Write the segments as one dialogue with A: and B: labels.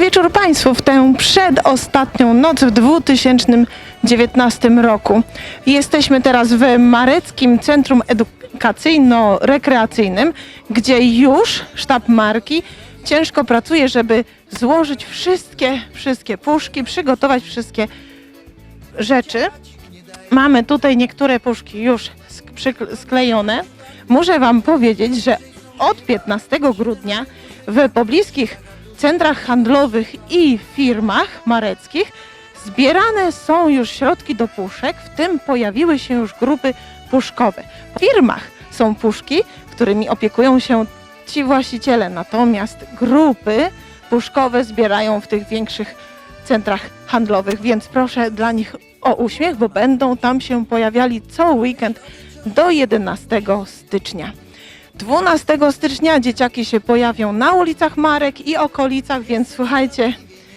A: Wieczór Państwu w tę przedostatnią noc w 2019 roku. Jesteśmy teraz w Mareckim Centrum Edukacyjno-Rekreacyjnym, gdzie już sztab marki ciężko pracuje, żeby złożyć wszystkie, wszystkie puszki, przygotować wszystkie rzeczy. Mamy tutaj niektóre puszki już sklejone. Muszę Wam powiedzieć, że od 15 grudnia w pobliskich centrach handlowych i firmach mareckich zbierane są już środki do puszek, w tym pojawiły się już grupy puszkowe. W firmach są puszki, którymi opiekują się ci właściciele, natomiast grupy puszkowe zbierają w tych większych centrach handlowych, więc proszę dla nich o uśmiech, bo będą tam się pojawiali co weekend do 11 stycznia. 12 stycznia dzieciaki się pojawią na ulicach Marek i okolicach, więc słuchajcie,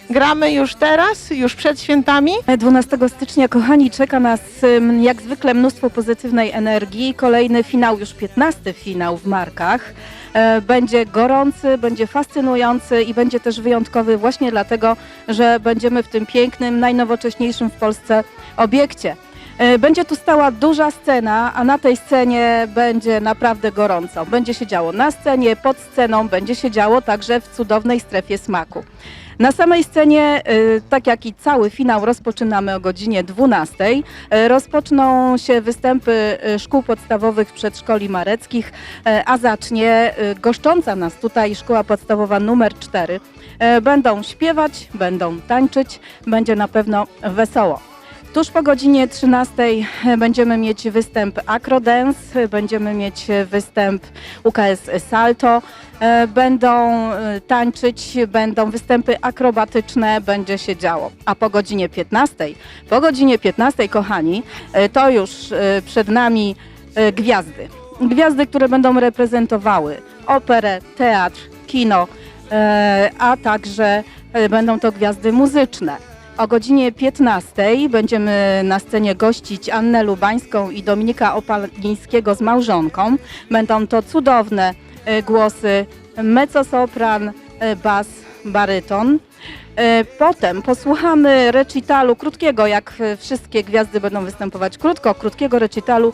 A: gramy już teraz, już przed świętami.
B: 12 stycznia, kochani, czeka nas jak zwykle mnóstwo pozytywnej energii. Kolejny finał, już 15 finał w markach. E, Będzie gorący, będzie fascynujący i będzie też wyjątkowy właśnie dlatego, że będziemy w tym pięknym, najnowocześniejszym w Polsce obiekcie. E, Będzie tu stała duża scena, a na tej scenie będzie naprawdę gorąco. Będzie się działo na scenie, pod sceną, będzie się działo także w cudownej strefie smaku. Na samej scenie, y, tak jak i cały finał, rozpoczynamy o godzinie 12. Y, Rozpoczną się występy szkół podstawowych przedszkoli mareckich, a zacznie goszcząca nas tutaj szkoła podstawowa numer 4. Y, Będą śpiewać, będą tańczyć, będzie na pewno wesoło. Tuż po godzinie 13 będziemy mieć występ Acrodance, będziemy mieć występ UKS Salto, e, będą e, tańczyć, będą występy akrobatyczne, będzie się działo. A po godzinie 15, po godzinie 15 kochani, e, to już e, przed nami e, gwiazdy. Gwiazdy, które będą reprezentowały operę, teatr, kino, e, a także e, będą to gwiazdy muzyczne. O godzinie 15 będziemy na scenie gościć Annę Lubańską i Dominika Opalińskiego z małżonką. Będą to cudowne e, głosy mezzosopran, e, bas, baryton. E, Potem posłuchamy recitalu krótkiego, jak wszystkie gwiazdy będą występować krótko, krótkiego recitalu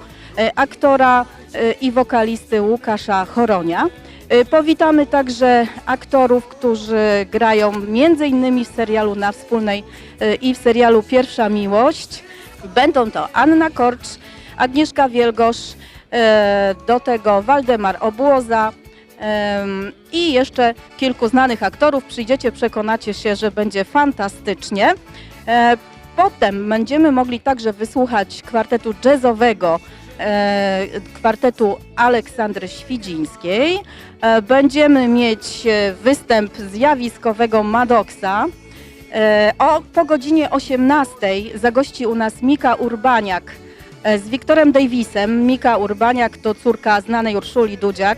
B: aktora i wokalisty Łukasza Choronia. E, Powitamy także aktorów, którzy grają innymi w serialu Na Wspólnej e, i w serialu Pierwsza Miłość. Będą to Anna Korcz, Agnieszka Wielgosz, e, do tego Waldemar Obłoza i jeszcze kilku znanych aktorów. Przyjdziecie, przekonacie się, że będzie fantastycznie. Potem będziemy mogli także wysłuchać kwartetu jazzowego, kwartetu Aleksandry Świdzińskiej. E, Będziemy mieć e, występ zjawiskowego Madoksa. E, O, po godzinie 18 zagości u nas Mika Urbaniak e, z Wiktorem Davisem. Mika Urbaniak to córka znanej Urszuli Dudziak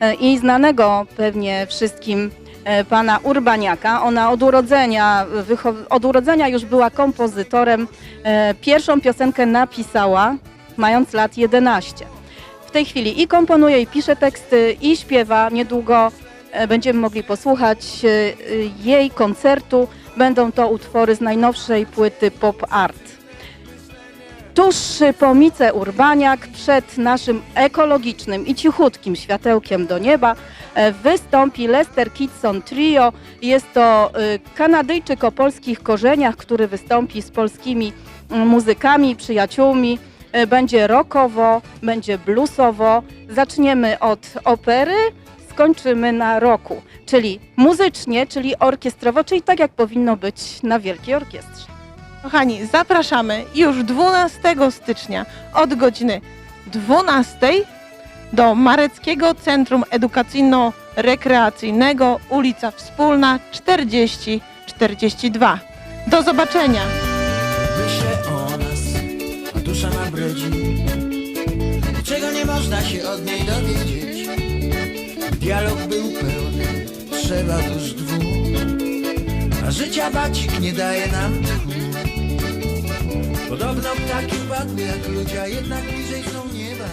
B: e, i znanego pewnie wszystkim e, pana Urbaniaka. Ona od urodzenia, od urodzenia już była kompozytorem. E, Pierwszą piosenkę napisała mając lat 11. W tej chwili i komponuje, i pisze teksty, i śpiewa. Niedługo e, będziemy mogli posłuchać e, e, jej koncertu. Będą to utwory z najnowszej płyty Pop Art. Tuż po Mice Urbaniak, przed naszym ekologicznym i cichutkim światełkiem do nieba, wystąpi Lester Kitson Trio. Jest to Kanadyjczyk o polskich korzeniach, który wystąpi z polskimi muzykami, przyjaciółmi. E, Będzie rockowo, będzie bluesowo. Zaczniemy od opery, skończymy na roku, czyli muzycznie, czyli orkiestrowo, czyli tak jak powinno być na Wielkiej Orkiestrze.
A: Kochani, zapraszamy już 12 stycznia od godziny 12 do Mareckiego Centrum Edukacyjno-Rekreacyjnego, ulica Wspólna 4042. Do zobaczenia!
C: Dusza ma bredzi Czego nie można się od niej dowiedzieć? Dialog był pełny, trzeba dusz dwóch. A życia bacik nie daje nam tchu Podobno ptaki padły jak ludzie, a jednak bliżej są nieba.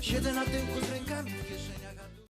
C: Siedzę na w